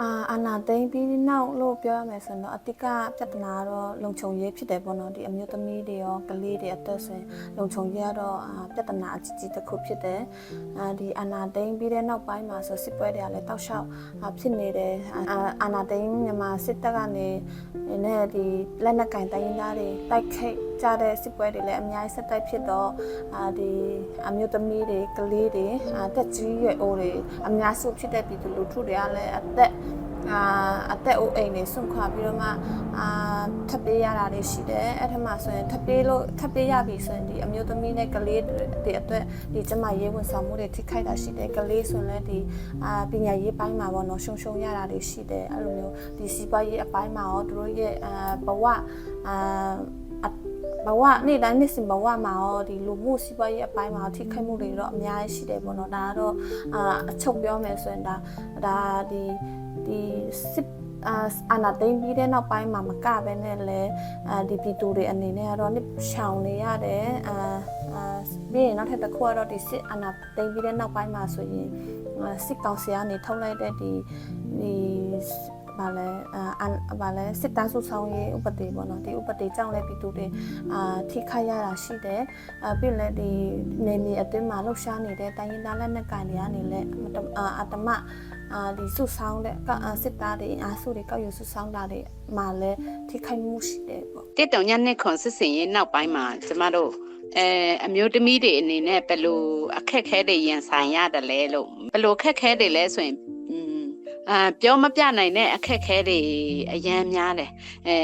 အာအာနာသိမ့်ပြီးနောက်လို့ပြောရမယ်ဆိုရင်တော့အတိကပြဿနာကတော့လုံခြုံရေးဖြစ်တယ်ပေါ့နော်ဒီအမျိုးသမီးတွေရောကလေးတွေအသက်ဆိုရင်လုံခြုံရေးကတော့အာပြဿနာအကြီးကြီးတစ်ခုဖြစ်တယ်အာဒီအာနာသိမ့်ပြီးတဲ့နောက်ပိုင်းမှာဆိုစစ်ပွဲတွေကလည်းတောက်လျှောက်အာဖြစ်နေတယ်အာအာနာသိမ့်မြန်မာစစ်တပ်ကနေနဲ့ဒီလက်နက်ကင်တိုင်းရင်းသားတွေတိုက်ခိုက် ကြတဲ့စစ်ပွဲတွေလည်းအများကြီးဆက်တိုက်ဖြစ်တော့အာဒီအမျိုးသမီးတွေကလေးတွေအာတက်ကြီးရွယ်အိုတွေအများစုဖြစ်တဲ့ပြည်သူလူထုတွေကလည်းအသက်အာအသက်အိုးအိမ်တွေဆွန့်ခွာပြီးတော့မှအာထပ်ပေးရတာတွေရှိတယ်အဲ့ထက်မှဆိုရင်ထပ်ပေးလို့ထပ်ပေးရပြီဆိုရင်ဒီအမျိုးသမီးနဲ့ကလေးတွေအတွက်ဒီကျမရေးဝန်ဆောင်မှုတွေထိခိုက်တာရှိတယ်ကလေးဆိုရင်လည်းဒီအာပညာရေးပိုင်းမှာပေါ့နော်ရှုံရှုံရတာတွေရှိတယ်အဲ့လိုမျိုးဒီစီးပွားရေးအပိုင်းမှာရောတို့ရဲ့အာဘဝအာ ဘဝနေ့တိုင်းနေ့စဉ်ဘဝမှာရောဒီလူမှုစီးပွားရေးအပိုင်းမှာထိခိုက်မှုတွေတော့အများကြီးရှိတယ်ပေါ့နော်ဒါကတော့အာအချုပ်ပြောမယ်ဆိုရင်ဒါဒါဒီဒီစစ်အာအနာသိမ့်ပြီးတဲ့နောက်ပိုင်းမှာမကပဲနဲ့လဲအဲဒီပြည်သူတွေအနေနဲ့ကတော့နှစ်ရှောင်နေရတယ်အာအာပြီးရင်နောက်ထပ်တစ်ခုကတော့ဒီစစ်အနာသိမ့်ပြီးတဲ့နောက်ပိုင်းမှာဆိုရင်အာစစ်ကောင်စီကနေထုတ်လိုက်တဲ့ဒီဒီ ဘာလဲအာဘာလဲစစ်တမ်းစုဆောင်ရေးဥပဒေပေါ့နော်ဒီဥပဒေကြောင့်လည်းပြည်သူတွေအာထိခိုက်ရတာရှိတယ်အပြီးလည်းဒီနေမြေအတွင်းမှာလှုပ်ရှားနေတဲ့တိုင်းရင်းသားလက်နက်ကိုင်တွေကနေလည်းအတမအာဒီစုဆောင်တဲ့စစ်သားတွေအားစုတွေကောက်ယူစုဆောင်တာတွေမှာလည်းထိခိုက်မှုရှိတယ်ပေါ့တစ်တုံညနှစ်ခွန်စစ်စင်ရေးနောက်ပိုင်းမှာကျမတို့အဲအမျိုးသမီးတွေအနေနဲ့ဘယ်လိုအခက်ခဲတွေရင်ဆိုင်ရတယ်လဲလို့ဘယ်လိုအခက်ခဲတွေလဲဆိုရင်อืม အာပြောမပြနိုင်တဲ့အခက်ခဲတွေအများများတယ်အဲ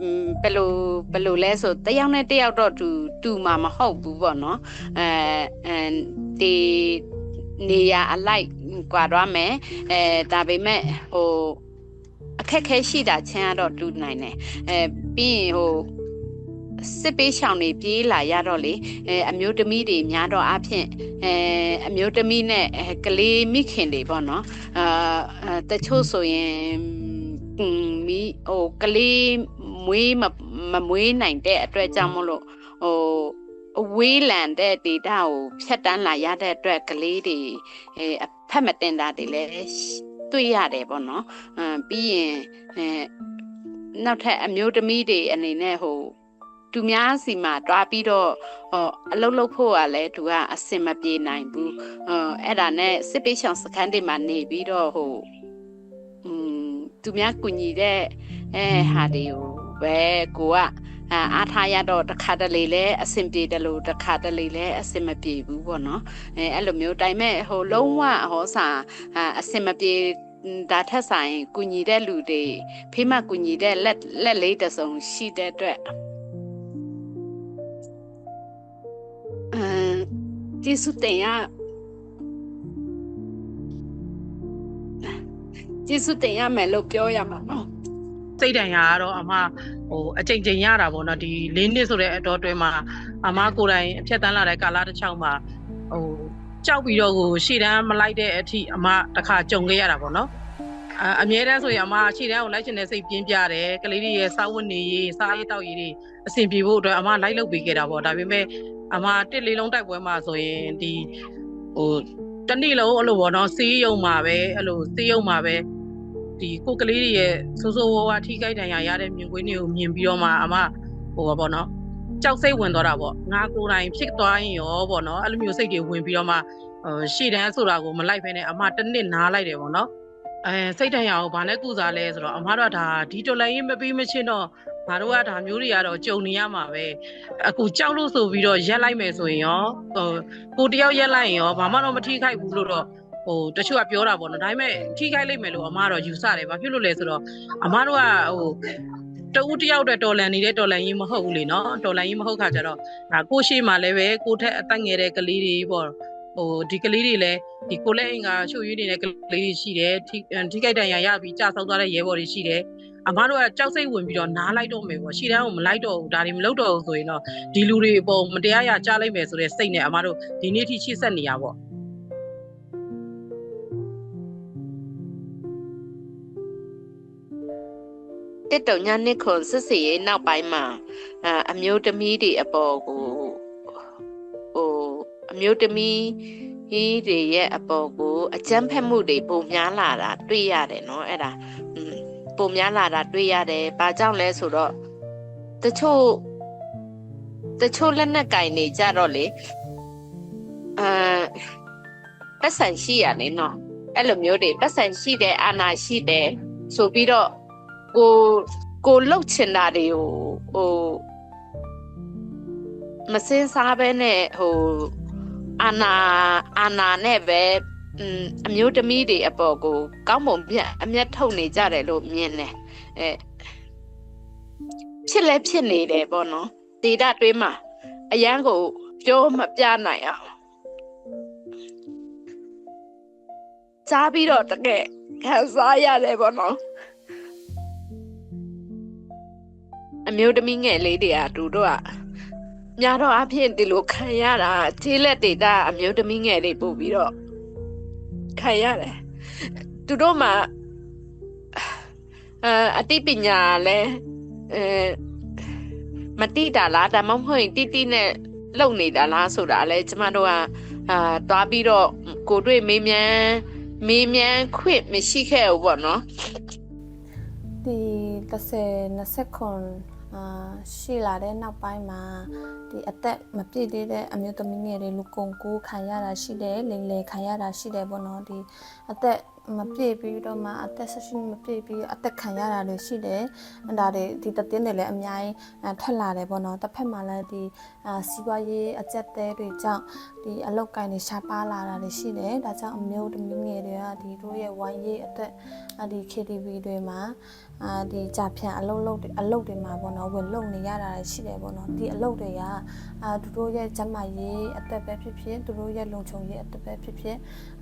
อืมဘယ်လိုဘယ်လိုလဲဆိုတယောက်နဲ့တယောက်တော့တူတူမှာမဟုတ်ဘူးပေါ့နော်အဲအဲဒီနေရအလိုက်ကွာတော့မယ်အဲဒါပေမဲ့ဟိုအခက်ခဲရှိတာချင်းကတော့တူနိုင်တယ်အဲပြီးရင်ဟို စစ်ပေးရှောင်နေပြေးလာရတော့လေအဲအမျိုးသမီးတွေများတော့အဖြစ်အဲအမျိုးသမီးနဲ့အဲကလေးမိခင်တွေပေါ့နော်အာအာတချို့ဆိုရင်อืมမီဟိုကလေးမွေးမမမွေးနိုင်တဲ့အတွက်ကြောင့်မလို့ဟိုအဝေးလန်တဲ့ဒေတာကိုဖြတ်တန်းလာရတဲ့အတွက်ကလေးတွေအဲအဖက်မတင်တာတွေလည်းတွေ့ရတယ်ပေါ့နော်အမ်ပြီးရင်အဲနောက်ထပ်အမျိုးသမီးတွေအနေနဲ့ဟို သူများစီမှာတွားပြီးတော့ဟောအလုပ်လုပ်ဖို့ကလည်းသူကအစင်မပြေနိုင်ဘူးဟောအဲ့ဒါနဲ့စစ်ပေးချောင်စခန်းတွေမှာနေပြီးတော့ဟိုอืมသူများကူညီတဲ့အဲဟာတွေကိုပဲကိုကအာအားထားရတော့တစ်ခါတလေလဲအဆင်ပြေတယ်လို့တစ်ခါတလေလဲအဆင်မပြေဘူးပေါ့နော်အဲအဲ့လိုမျိုးတိုင်မဲ့ဟိုလုံးဝဟောစာအာအဆင်မပြေဒါထက်ဆိုင်ကူညီတဲ့လူတွေဖေးမကူညီတဲ့လက်လက်လေးတစ်စုံရှိတဲ့အတွက် ကျေးဇူးတင်ရကျေးဇူးတင်ရမယ်လို့ပြောရမှာနော်စိတ်တန်ရာကတော့အမဟိုအချိန်ချိန်ရတာပေါ့နော်ဒီ၄နှစ်ဆိုတဲ့အတော်အတွင်းမှာအမကိုယ်တိုင်အဖြတ်တန်းလာတဲ့ကာလတစ်ချောင်းမှာဟိုကြောက်ပြီးတော့ကိုရှေ့တန်းမလိုက်တဲ့အထိအမတစ်ခါကြုံခဲ့ရတာပေါ့နော်အအမြဲတမ်းဆိုရင်အမရှေ့တန်းကိုလိုက်ချင်တဲ့စိတ်ပြင်းပြတယ်ကလေးတွေရဲ့စားဝတ်နေရေးစားရေးတောက်ရေးတွေအဆင်ပြေဖို့အတွက်အမလိုက်လုပ်ပေးခဲ့တာပေါ့ဒါပေမဲ့ အမတစ်လေးလုံးတိုက်ပွဲမှာဆိုရင်ဒီဟိုတနေ့လုံးအဲ့လိုပေါ့နော်စီးရုံမှာပဲအဲ့လိုစီးရုံမှာပဲဒီကိုကလေးတွေရဲ့ဆိုးဆိုးဝါးဝါထိခိုက်ဒဏ်ရာရတဲ့မြင်ကွင်းတွေကိုမြင်ပြီးတော့မှအမဟိုပါပေါ့နော်ကြောက်စိတ်ဝင်သွားတာပေါ့ငါကိုယ်တိုင်ဖြစ်သွားရင်ရောပေါ့နော်အဲ့လိုမျိုးစိတ်တွေဝင်ပြီးတော့မှဟိုရှေ့တန်းဆိုတာကိုမလိုက်ဖဲနဲ့အမတစ်နှစ်နားလိုက်တယ်ပေါ့နော်အဲစိတ်ဒဏ်ရာကိုဘာနဲ့ကုစားလဲဆိုတော့အမတို့ကဒါဒီတော်လိုင်းရင်မပြီးမချင်းတော့ ငါတို့ကဒါမျိုးတွေကတော့ကြုံနေရမှာပဲအခုကြောက်လို့ဆိုပြီးတော့ရက်လိုက်မယ်ဆိုရင်ရောဟိုကိုတယောက်ရက်လိုက်ရင်ရောဘာမှတော့မထိခိုက်ဘူးလို့တော့ဟိုတချို့ကပြောတာပေါ့နော်ဒါပေမဲ့ထိခိုက်လိမ့်မယ်လို့အမကတော့ယူဆတယ်ဘာဖြစ်လို့လဲဆိုတော့အမတို့ကဟိုတဦးတယောက်အတွက်တော်လန်နေတဲ့တော်လန်ကြီးမဟုတ်ဘူးလေနော်တော်လန်ကြီးမဟုတ်ခါကြတော့ဒါကိုရှိမှလည်းပဲကိုထက်အသက်ငယ်တဲ့ကလေးတွေပေါ့ဟိုဒီကလေးတွေလည်းဒီကိုလက်အင်္ဂါချို့ရွေးနေတဲ့ကလေးတွေရှိတယ်ထိထိခိုက်တန်ရာရပြီးကြာဆုံးသွားတဲ့ရဲဘော်တွေရှိတယ် အမတို့ကကြောက်စိတ်ဝင်ပြီးတော့နားလိုက်တော့မယ်ပေါ့ရှေ့တန်းကိုမလိုက်တော့ဘူးဒါတွေမလုပ်တော့ဘူးဆိုရင်တော့ဒီလူတွေအပေါ်မတရားရကြားလိုက်မယ်ဆိုတဲ့စိတ်နဲ့အမတို့ဒီနေ့ထိရှေ့ဆက်နေရပေါ့တစ်တုံညာနှစ်ခွန်စစ်စီရဲ့နောက်ပိုင်းမှာအမျိုးသမီးတွေအပေါ်ကိုဟိုအမျိုးသမီးဟီးတွေရဲ့အပေါ်ကိုအကြမ်းဖက်မှုတွေပုံများလာတာတွေ့ရတယ်နော်အဲ့ဒါ ပုံများလာတာတွေ့ရတယ်။ဘာကြောင့်လဲဆိုတော့တချို့တချို့လက်နက်ကင်နေကြတော့လေအဲပတ်စံရှိရလေနော်အဲ့လိုမျိုးတွေပတ်စံရှိတယ်အာနာရှိတယ်ဆိုပြီးတော့ကိုကိုလှုပ်ချင်တာတွေကိုဟိုမစင်စားပဲနဲ့ဟိုအာနာအာနာနဲ့ပဲ อืมအမျိုးသမီးတွေအပေါ်ကိုကောင်းမွန်ပြတ်အမျက်ထုတ်နေကြတယ်လို့မြင်တယ်အဲဖြစ်လဲဖြစ်နေတယ်ပေါ့နော်ဒေတာတွင်းမှာအရန်ကိုပြောမပြနိုင်အောင်စားပြီးတော့တကယ်ခံစားရတယ်ပေါ့နော်အမျိုးသမီးငယ်လေးတွေကသူတို့ကများတော့အဖြစ်ဒီလိုခံရတာခြေလက်ဒေတာအမျိုးသမီးငယ်လေးပို့ပြီးတော့ ခံရတယ်သူတို့မှာအဲအတိပညာလဲအဲမတိတာလားဒါမှမဟုတ်ရင်တိတိနဲ့လုံနေတာလားဆိုတာလဲကျမတို့ကအာတွားပြီးတော့ကိုတွေ့မေးမြန်းမေးမြန်းခွင့်မရှိခဲ့ဘူးပေါ့နော်ဒီ30 29အာ ရှိလာတဲ့နောက်ပိုင်းမှာဒီအသက်မပြည့်သေးတဲ့အမျိုးသမီးငယ်တွေလူကုန်ကူးခံရတာရှိတယ်လိမ်လည်ခံရတာရှိတယ်ပေါ့နော်ဒီအသက်မပြည့်ပြီးတော့မှအသက်16မပြည့်ပြီးအသက်ခံရတာတွေရှိတယ်အဲ့ဒါတွေဒီတည်င်းတွေလည်းအများကြီးအထွက်လာတယ်ပေါ့နော်တစ်ဖက်မှာလည်းဒီအာစီးပွားရေးအကျက်တဲတွေကြောင့်ဒီအလောက်ကိုင်းတွေရှားပါလာတာတွေရှိတယ်ဒါကြောင့်အမျိုးသမီးငယ်တွေကဒီတို့ရဲ့ဝိုင်းရေးအသက်အဒီ KTV တွေမှာအာဒီကြာဖြန့်အလုတ်လုတ်တွေအလုတ်တွေမှာပေါ့နော်ဝင်လုံနေရတာရှိတယ်ပေါ့နော်ဒီအလုတ်တွေကအာသူတို့ရဲ့ကျန်းမာရေးအသက်ပဲဖြစ်ဖြစ်သူတို့ရဲ့လုံခြုံရေးအသက်ပဲဖြစ်ဖြစ်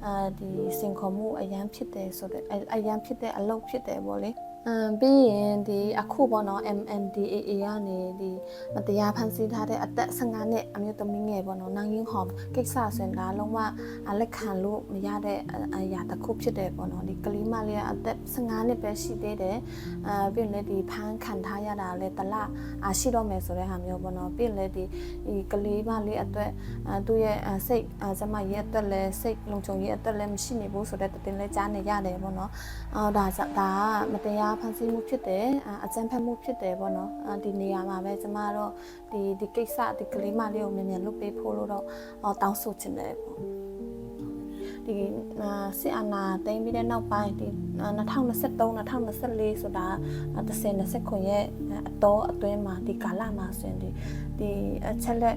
အာဒီစင်ခေါ်မှုအရန်ဖြစ်တယ်ဆိုတော့အရန်ဖြစ်တဲ့အလုတ်ဖြစ်တယ်ပေါ့လေ အမ်ပြီးရင်ဒီအခုပေါ့နော် MNDAA ကနေဒီမတရားဖန်ဆီးထားတဲ့အသက်15နှစ်အမျိုးသမီးငယ်ပေါ့နော်နိုင်ရင်ဟော်ကိစ္စစင်တာလုံးဝလက်ခံလို့မရတဲ့အရာတစ်ခုဖြစ်တယ်ပေါ့နော်ဒီကလေးမလေးကအသက်15နှစ်ပဲရှိသေးတယ်အာပြီးရင်လည်းဒီဖမ်းခံထားရတာလည်းတလအာရှိတော့မယ်ဆိုတဲ့ဟာမျိုးပေါ့နော်ပြီးရင်လည်းဒီဒီကလေးမလေးအတွက်အာသူ့ရဲ့အာစိတ်အာဇမရဲ့အတွက်လည်းစိတ်လုံခြုံရေးအတွက်လည်းမရှိနေဘူးဆိုတဲ့တင်လည်းကြားနေရတယ်ပေါ့နော်အာဒါကြောင့်ဒါကမတရားဖန်ဆီးမှုဖြစ်တယ်အာအကြမ်းဖက်မှုဖြစ်တယ်ပေါ့နော်အာဒီနေရာမှာပဲကျမတော့ဒီဒီကိစ္စဒီကလေးမလေးကိုမြန်မြန်လုပ်ပေးဖို့လို့တော့အော်တောင်းဆိုချင်တယ်ပေါ့ဒီအာစစ်အာဏာသိမ်းပြီးတဲ့နောက်ပိုင်းဒီ2023 2024ဆိုတာ30 29ရဲ့အတော်အတွင်းမှာဒီကာလမှာဆိုရင်ဒီဒီအချက်လက်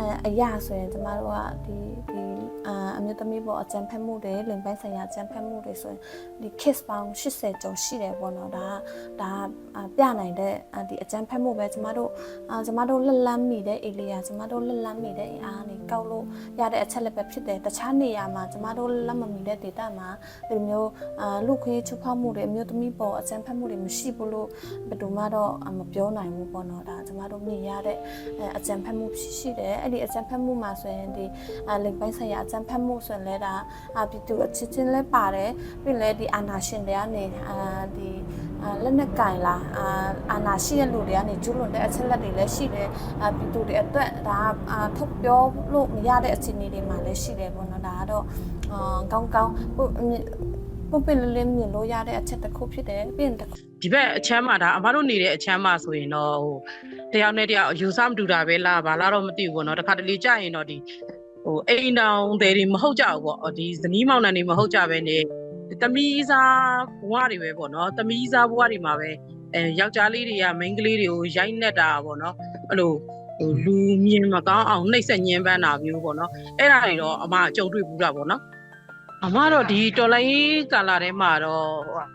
အအရာဆိုရင်ကျမတို့ကဒီဒီအာအမျိုးသမီးပေါ်အကြံဖက်မှုတွေလင်ပိုင်းဆိုင်ရာအကြံဖက်မှုတွေဆိုရင်ဒီ case ပေါင်း80ကျော်ရှိတယ်ပေါ့နော်ဒါကဒါကပြနိုင်တဲ့ဒီအကြံဖက်မှုပဲကျမတို့အာကျမတို့လက်လန်းမိတဲ့ area ကျမတို့လက်လန်းမိတဲ့အင်အားနေကောက်လို့ရတဲ့အချက်လက်ပဲဖြစ်တယ်တခြားနေရာမှာကျမတို့လက်မမီတဲ့ data မှာဒီမျိုးအာလူခွေးချုပ်ဖောက်မှုတွေအမျိုးသမီးပေါ်အကြံဖက်မှုတွေမရှိဘူးလို့ဘယ်သူမှတော့မပြောနိုင်ဘူးပေါ့နော်ဒါကျမတို့မြင်ရတဲ့အကြံဖက်မှုရှိတယ်အဲ့ဒီအကြံဖက်မှုမှာဆိုရင်ဒီလိင်ပိုင်းဆိုင်ရာအကြံဖက်မှုဆိုရင်လည်းဒါအပြည်သူအချင်းချင်းလဲပါတယ်ပြီးလည်းဒီအာနာရှင်တွေကနေအာဒီလက်နက်ကင်လာအာအာနာရှိတဲ့လူတွေကနေကျူးလွန်တဲ့အချက်လက်တွေလည်းရှိတယ်အပြည်သူတွေအတွက်ဒါအာထုတ်ပြောလို့မရတဲ့အခြေအနေတွေမှာလည်းရှိတယ်ပေါ့နော်ဒါကတော့အာကောင်းကောင်း ပုံပုံပင်လေးလေးမြင်လို့ရတဲ့အချက်တစ်ခုဖြစ်တယ်ပြီးရင်တစ်ခုဒီဘက်အချမ်းမှာဒါအမတို့နေတဲ့အချမ်းမှာဆိုရင်တော့ဟိုတယောက်နဲ့တယောက်ယူဆမတူတာပဲလားဘာလားတော့မသိဘူးပေါ့နော်တခါတလေကြာရင်တော့ဒီဟိုအိမ်တောင်တွေတွေမဟုတ်ကြဘူးပေါ့ဒီဇနီးမောင်နှံတွေမဟုတ်ကြပဲနေတမီးစားဘဝတွေပဲပေါ့နော်တမီးစားဘဝတွေမှာပဲအဲယောက်ျားလေးတွေကမိန်းကလေးတွေကိုရိုက်နှက်တာပေါ့နော်အဲ့လိုဟိုလူမြင်မကောင်းအောင်နှိပ်စက်ညှဉ်းပန်းတာမျိုးပေါ့နော်အဲ့ဒါတွေတော့အမအကြုံတွေ့ဘူးတာပေါ့နော် အမတော့ဒီတော်လိုင်းကာလာထဲမှာတော့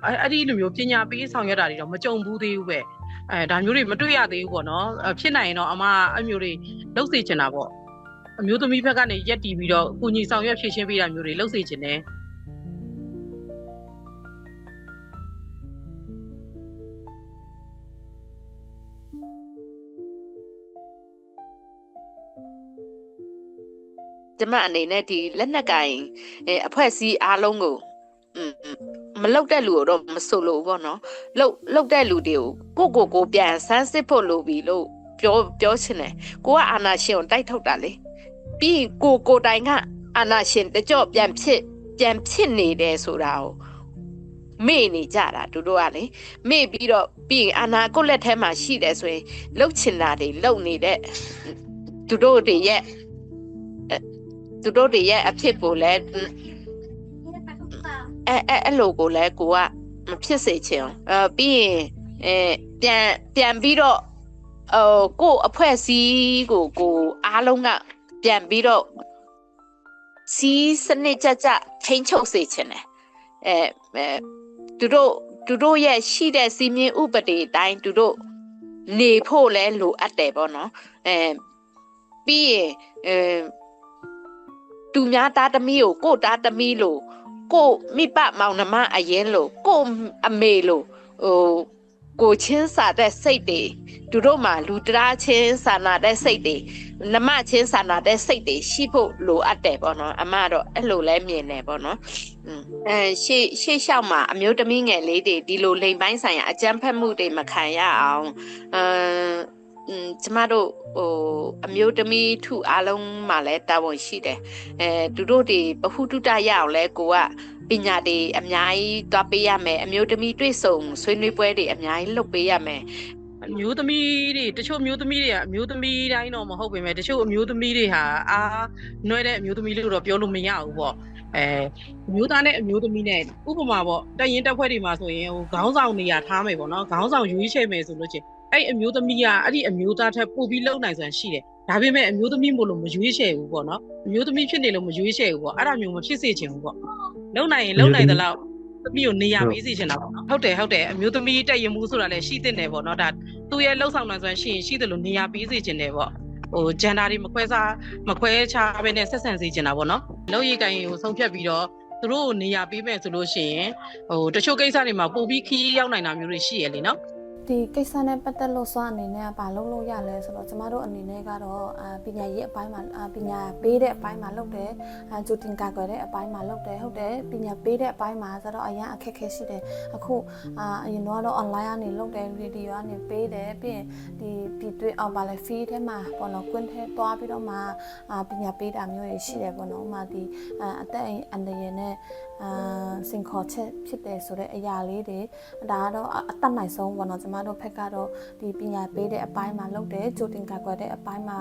အဲ့အဲ့ဒီလိုမျိုးပညာပေးဆောင်ရွက်တာတွေတော့မကြုံဘူးသေးဘူးပဲအဲဒါမျိုးတွေမတွေ့ရသေးဘူးပေါ့နော်အဲ့ဖြစ်နိုင်ရင်တော့အမအဲ့မျိုးတွေလှုပ်စေချင်တာပေါ့အမျိုးသမီးဘက်ကနေရက်တီးပြီးတော့ကုညီဆောင်ရွက်ဖြည့်ရှင်းပေးတာမျိုးတွေလှုပ်စေချင်တယ် ကျမအနေနဲ့ဒီလက်နက်ကင်အဲအဖွဲ့အစည်းအားလုံးကိုอืมမလောက်တဲ့လူကိုတော့မဆိုလို့ဘောနော်လောက်လောက်တဲ့လူတွေကိုကိုကိုကိုပြန်ဆန်းစစ်ဖို့လိုပြီလို့ပြောပြောချင်တယ်ကိုကအာနာရှင်ကိုတိုက်ထုတ်တာလေပြီးရင်ကိုကိုတိုင်ကအာနာရှင်တကြော့ပြန်ဖြစ်ပြန်ဖြစ်နေတယ်ဆိုတာကိုမေ့နေကြတာသူတို့ကလေမေ့ပြီးတော့ပြီးရင်အာနာကိုယ့်လက်ထဲမှာရှိတယ်ဆိုရင်လှုပ်ချင်တာတွေလှုပ်နေတဲ့သူတို့တွေရဲ့အဲ သူတို့တွေရဲ့အဖြစ်ကိုလည်းအဲအဲအဲ့လိုကိုလည်းကိုကမဖြစ်စေချင်အောင်အဲပြီးရင်အဲပြန်ပြန်ပြီးတော့ဟိုကိုယ့်အဖွဲ့အစည်းကိုကိုအားလုံးကပြန်ပြီးတော့စီးစနစ်ကြကြထိန်းချုပ်စေချင်တယ်အဲအဲသူတို့သူတို့ရဲ့ရှိတဲ့စီမင်းဥပဒေအတိုင်းသူတို့နေဖို့လဲလိုအပ်တယ်ပေါ့နော်အဲပြီးရင်အဲ သူများသားသမီးကိုကိုယ့်သားသမီးလို့ကိုယ့်မိဘမောင်နှမအရင်လို့ကိုယ့်အမေလို့ဟိုကိုချင်းစာတဲ့စိတ်တွေသူတို့မှာလူတရားချင်းစာနာတဲ့စိတ်တွေနမချင်းစာနာတဲ့စိတ်တွေရှိဖို့လိုအပ်တယ်ပေါ့နော်အမကတော့အဲ့လိုလဲမြင်တယ်ပေါ့နော်อืมအဲရှေ့ရှေ့လျှောက်မှာအမျိုးသမီးငယ်လေးတွေဒီလိုလိမ်ပိုင်းဆိုင်ရာအကြမ်းဖက်မှုတွေမခံရအောင်အမ် อืมကျမတို့ဟိုအမျိုးသမီးထုအားလုံးမှာလဲတာဝန်ရှိတယ်အဲသူတို့တွေဘ ഹു တုတရအောင်လဲကိုကပညာတွေအများကြီးတွားပေးရမယ်အမျိုးသမီးတွေ့ဆုံဆွေးနွေးပွဲတွေအများကြီးလုပ်ပေးရမယ် အမျိုးသမီးတွေတချို့အမျိုးသမီးတွေကအမျိုးသမီးတိုင်းတော့မဟုတ်ပေမဲ့တချို့အမျိုးသမီးတွေဟာအာနှွဲတဲ့အမျိုးသမီးလို့တော့ပြောလို့မရဘူးပေါ့အဲအမျိုးသားနဲ့အမျိုးသမီးနဲ့ဥပမာပေါ့တရင်တက်ဖွဲ့တွေမှာဆိုရင်ဟိုခေါင်းဆောင်နေရာထားမယ်ပေါ့နော်ခေါင်းဆောင်ရွေးချယ်မယ်ဆိုလို့ချင်း အဲ့အမျိုးသမီးကအဲ့ဒီအမျိုးသားထက်ပိုပြီးလုံနိုင်စွမ်းရှိတယ်ဒါပေမဲ့အမျိုးသမီးမို့လို့မရွေးချယ်ဘူးပေါ့နော်အမျိုးသမီးဖြစ်နေလို့မရွေးချယ်ဘူးပေါ့အဲ့ဒါမျိုးမဖြစ်စေချင်ဘူးပေါ့လုံနိုင်ရင်လုံနိုင်သလောက်သမီးကိုနေရာပေးစီချင်တာပေါ့နော်ဟုတ်တယ်ဟုတ်တယ်အမျိုးသမီးတက်ရင်မှုဆိုတာလည်းရှိသင့်တယ်ပေါ့နော်ဒါသူ့ရဲ့လှုပ်ဆောင်နိုင်စွမ်းရှိရင်ရှိတယ်လို့နေရာပေးစေခြင်းတယ်ပေါ့ဟိုဂျန်ဒါတွေမခွဲစားမခွဲခြားဘဲနဲ့ဆက်ဆံစေချင်တာပေါ့နော်လောက်ရည်ကိုင်ကိုဆုံးဖြတ်ပြီးတော့သူတို့ကိုနေရာပေးမယ်ဆိုလို့ရှိရင်ဟိုတချို့ကိစ္စတွေမှာပို့ပြီးခီးရောက်နိုင်တာမျိုးတွေရှိရလေနော် ဒီကိစ္စနဲ့ပတ်သက်လို့စွမ်းအနေနဲ့ကဘာလုပ်လို့ရလဲဆိုတော့ကျမတို့အနေနဲ့ကတော့အာပညာရေးအပိုင်းမှာအာပညာပေးတဲ့အပိုင်းမှာလုပ်တယ်အာဂျူတင်ကာကွယ်တဲ့အပိုင်းမှာလုပ်တယ်ဟုတ်တယ်ပညာပေးတဲ့အပိုင်းမှာဆိုတော့အရင်အခက်အခဲရှိတယ်အခုအာအရင်တော့ online ကနေလုပ်တယ်ဗီဒီယိုကနေပေးတယ်ပြီးရင်ဒီဒီတွေ့အောင်ပါလဲ fee ထဲမှာပေါ့နော်ကွင်းထဲတွားပြီးတော့မှအာပညာပေးတာမျိုးတွေရှိတယ်ပေါ့နော်ဥပမာဒီအာအသက်အန္တရာယ်နဲ့အာစင်ခေါ်ချက်ဖြစ်တယ်ဆိုတဲ့အရာလေးတွေဒါကတော့အအတတ်နိုင်ဆုံးပေါ့နော်ကျမတို့ဘက်ကတော့ဒီပညာပေးတဲ့အပိုင်းမှာလုပ်တယ်ကြိုတင်ကာကွယ်တဲ့အပိုင်းမှာ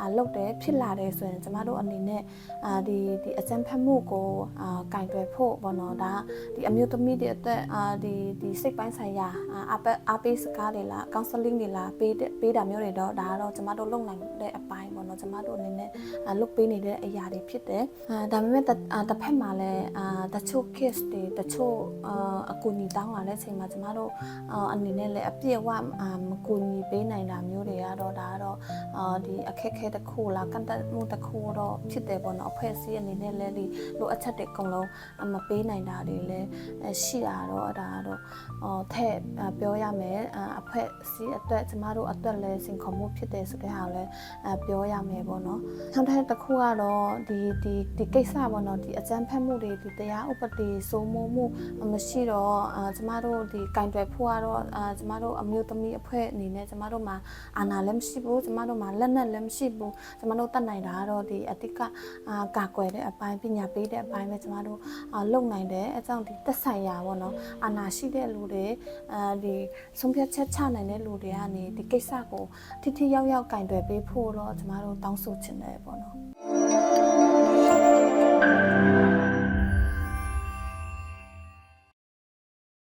အာလုပ်တယ်ဖြစ်လာတယ်ဆိုရင်ကျမတို့အနေနဲ့အာဒီဒီအကြံဖတ်မှုကိုအာကင်တွယ်ဖို့ပေါ့နော်ဒါဒီအမျိုးသမီးတွေအသက်အာဒီဒီစိတ်ပိုင်းဆိုင်ရာအာအပအားပေးစကားတွေလား counseling တွေလားပေးတဲ့ပေးတာမျိုးတွေတော့ဒါကတော့ကျမတို့လုပ်နိုင်တဲ့အပိုင်းပေါ့နော်ကျမတို့အနေနဲ့အာလုပ်ပေးနေတဲ့အရာတွေဖြစ်တယ်အာဒါပေမဲ့တစ်အာတစ်ဖက်မှာလည်းအာတချို့ case တွေတချို့အာအကူအညီတောင်းလာတဲ့အချိန်မှာကျမတို့အာအနေနဲ့လည်းအပြည့်အဝအာမကူညီပေးနိုင်တာမျိုးတွေကတော့ဒါကတော့အာဒီအခက်အခဲတစ်ခုလားကန့်သက်မှုတစ်ခုတော့ဖြစ်တယ်ပေါ့နော်အဖွဲ့အစည်းအနေနဲ့လည်းဒီလိုအချက်တွေအကုန်လုံးအမပေးနိုင်တာတွေလည်းအရှိတာတော့ဒါကတော့အော်ထဲ့အာပြောရမယ်အာအဖွဲ့အစည်းအတွက်ကျမတို့အတွက်လည်းစင်ခေါ်မှုဖြစ်တယ်ဆိုတဲ့ဟာကိုလည်းအပြောရမယ်ပေါ့နော်နောက်ထပ်တစ်ခုကတော့ဒီဒီဒီကိစ္စပေါ့နော်ဒီအကြမ်းဖက်မှုတွေဒီတရားဥပဒေစိုးမိုးမှုမရှိတော့အာကျမတို့ဒီကင်တွယ်ဖို့ကတော့အာကျမတို့အမျိုးသမီးအဖွဲ့အနေနဲ့ကျမတို့မှာအာဏာလည်းမရှိဘူးကျမတို့မှာလက်နက်လည်းမရှိဘူးကျမတို့တတ်နိုင်တာကတော့ဒီအတိတ်ကအာကာကွယ်တဲ့အပိုင်းပညာပေးတဲ့အပိုင်းပဲကျမတို့အာလုပ်နိုင်တယ်အဲကြောင့်ဒီသက်ဆိုင်ရာပေါ့နော်အာဏာရှိတဲ့လူတွေအာဒီဆုံးဖြတ်ချက်ချနိုင်တဲ့လူတွေကနေဒီကိစ္စကိုထိထိရောက်ရောက်ကင်တွယ်ပေးဖို့တော့ကျမတို့တောင်းဆိုချင်တယ်ပေါ့နော်